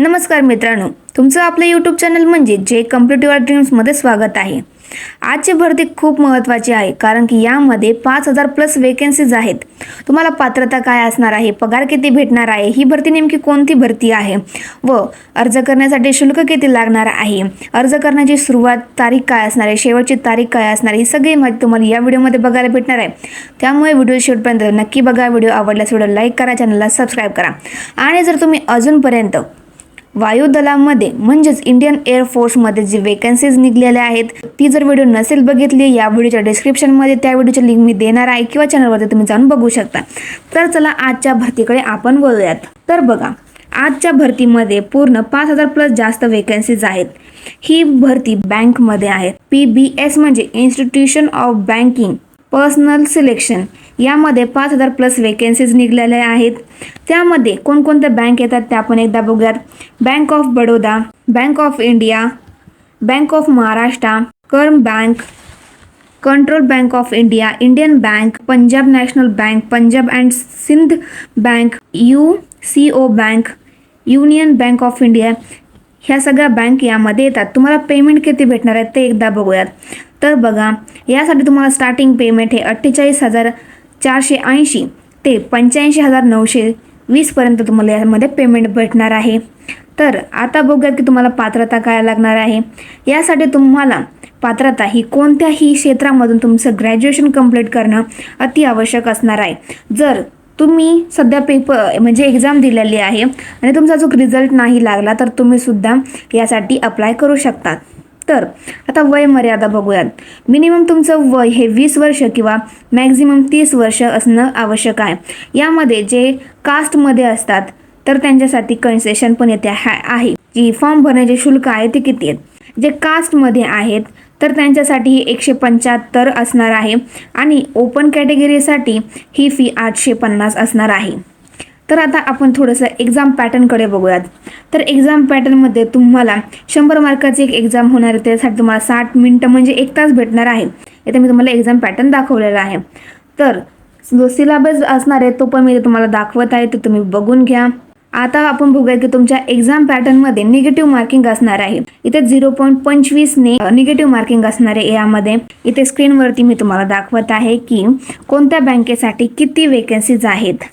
नमस्कार मित्रांनो तुमचं आपलं यूट्यूब चॅनल म्हणजे जे कम्प्युटर युअर ड्रीम्समध्ये स्वागत आहे. आजची भरती खूप महत्त्वाची आहे कारण की यामध्ये पाच हजार प्लस वेकेन्सीज आहेत. तुम्हाला पात्रता काय असणार आहे पगार किती भेटणार आहे ही भरती नेमकी कोणती भरती आहे? व अर्ज करण्यासाठी शुल्क किती लागणार आहे? अर्ज करण्याची सुरुवात तारीख काय असणार आहे शेवटची तारीख काय असणार आहे ही सगळी माहिती तुम्हाला या व्हिडिओमध्ये बघायला भेटणार आहे. त्यामुळे व्हिडिओ शेवटपर्यंत नक्की बघा व्हिडिओ आवडल्यास व्हिडिओ लाईक करा चॅनलला सबस्क्राईब करा. आणि जर तुम्ही अजूनपर्यंत वायुदलामध्ये म्हणजेच इंडियन एअरफोर्समध्ये जी वेकन्सीज निघलेल्या आहेत ती जर व्हिडिओ नसेल बघितली या व्हिडिओच्या डिस्क्रिप्शनमध्ये त्या व्हिडिओची लिंक मी देणार आहे किंवा चॅनलवरती तुम्ही जाऊन बघू शकता. तर चला आजच्या भरतीकडे आपण बोलूयात तर बघा आजच्या भरतीमध्ये पूर्ण पाच हजार प्लस जास्त वेकन्सीज आहेत. ही भरती बँकमध्ये आहे. पी बी एस म्हणजे institution of banking personnel selection यामध्ये पाच हजार प्लस वेकेन्सीज निघालेल्या आहेत. त्यामध्ये कोणकोणत्या बँक येतात त्या आपण एकदा बघूयात. Bank of Baroda bank of India bank of Maharashtra कर्म bank central bank of India Indian bank Punjab national bank Punjab and Sindh bank U C O bank union bank of India ह्या सगळ्या bank यामध्ये येतात. तुम्हाला payment किती भेटणार आहे ते एकदा बघूयात. तर बघा यासाठी तुम्हाला स्टार्टिंग पेमेंट हे अठ्ठेचाळीस हजार चारशे ऐंशी ते पंच्याऐंशी हजार नऊशे वीसपर्यंत तुम्हाला यामध्ये पेमेंट भेटणार आहे. तर आता बघूयात की तुम्हाला पात्रता काय लागणार आहे. यासाठी तुम्हाला पात्रता ही कोणत्याही क्षेत्रामधून तुमचं ग्रॅज्युएशन कंप्लीट करणं अति आवश्यक असणार आहे. जर तुम्ही सध्या पेपर म्हणजे एक्झाम दिलेली आहे आणि तुमचा जो रिझल्ट नाही लागला तर तुम्ही सुद्धा यासाठी अप्लाय करू शकता. तर आता वय मर्यादा बघूयात. मिनिमम तुमचं वय हे वीस वर्ष किंवा मॅक्झिमम तीस वर्ष असणं आवश्यक आहे. यामध्ये जे कास्टमध्ये असतात तर त्यांच्यासाठी कन्सेशन पण येते आहे. जी फॉर्म भरण्याचे शुल्क आहे ते किती आहेत? जे कास्टमध्ये आहेत तर त्यांच्यासाठी ही एकशे पंच्याहत्तर असणार आहे आणि ओपन कॅटेगरीसाठी ही फी आठशे पन्नास असणार आहे. तर आता आपण थोडंसं एक्झाम पॅटर्नकडे बघूयात. तर एक्झाम पॅटर्नमध्ये तुम्हाला शंभर मार्काची एक एक्झाम होणार आहे. त्यासाठी तुम्हाला साठ मिनटं म्हणजे एक तास भेटणार आहे. इथे मी तुम्हाला एक्झाम पॅटर्न दाखवलेला आहे. तर जो सिलेबस असणार आहे तो पण मी तुम्हाला दाखवत आहे. ते तुम्ही बघून घ्या. आता आपण बघूया की तुमच्या एक्झाम पॅटर्नमध्ये निगेटिव्ह मार्किंग असणार आहे. इथे झिरो पॉईंट पंचवीसने निगेटिव्ह मार्किंग असणार आहे यामध्ये. इथे स्क्रीनवरती मी तुम्हाला दाखवत आहे की कोणत्या बँकेसाठी किती वेकन्सीज आहेत.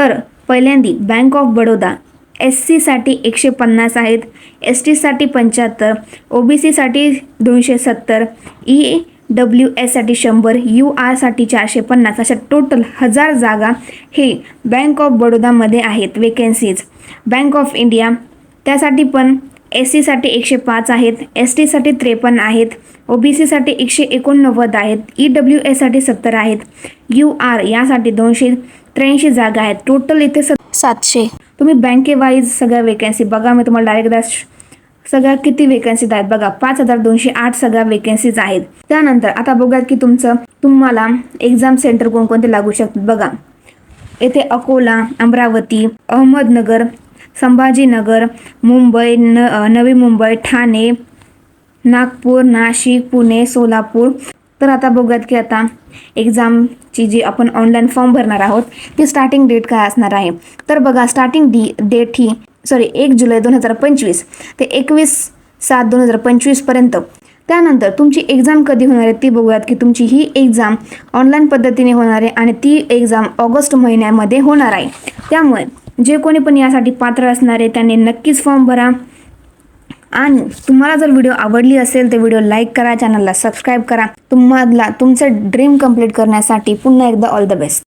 तर पहिल्यांदी बँक ऑफ बडोदा एस सीसाठी एकशे पन्नास आहेत एस टीसाठी पंच्याहत्तर ओ बी सीसाठी दोनशे सत्तर ई डब्ल्यू एससाठी शंभर यू आरसाठी चारशे पन्नास अशा टोटल हजार जागा हे बँक ऑफ बडोदामध्ये आहेत वेकेन्सीज बँक ऑफ इंडिया त्यासाठी पण एस सीसाठी एकशे पाच आहेत एस टीसाठी त्रेपन्न आहेत ओ बी सीसाठी एकशे एकोणनव्वद आहेत ई डब्ल्यू एससाठी सत्तर आहेत यू आर यासाठी दोनशे त्र्याऐंशी जागा आहेत. टोटल इथे सातशे. तुम्ही बँकेवाईज सगळ्या वेकन्सी बघा. मी तुम्हाला डायरेक्ट सगळ्या किती वेकन्सीज आहेत बघा. पाच हजार दोनशे आठ सगळ्या वेकन्सीज आहेत. त्यानंतर आता बघा की तुमचं तुम्हाला एक्झाम सेंटर कोणकोणते लागू शकतात बघा. येथे अकोला अमरावती अहमदनगर संभाजीनगर मुंबई न नवी मुंबई ठाणे नागपूर नाशिक पुणे सोलापूर तर आता बघूयात की आता एक्झामची जी आपण ऑनलाईन फॉर्म भरणार आहोत ती स्टार्टिंग डेट काय असणार आहे? तर बघा स्टार्टिंग डी डेट ही सॉरी एक जुलै दोन हजार पंचवीस ते एकवीस सात दोन हजार पंचवीसपर्यंत त्यानंतर तुमची एक्झाम कधी होणार आहे ती बघूयात की तुमची ही एक्झाम ऑनलाईन पद्धतीने होणार आहे आणि ती एक्झाम ऑगस्ट महिन्यामध्ये होणार आहे. त्यामुळे जे कोणी पण यासाठी पात्र असणार आहे त्यांनी नक्कीच फॉर्म भरा. आणि तुम्हाला जर व्हिडिओ आवडली असेल तर व्हिडिओ लाईक करा चॅनलला सबस्क्राईब करा. तुम्हाला तुमचं ड्रीम कंप्लीट करण्यासाठी पुन्हा एकदा ऑल द बेस्ट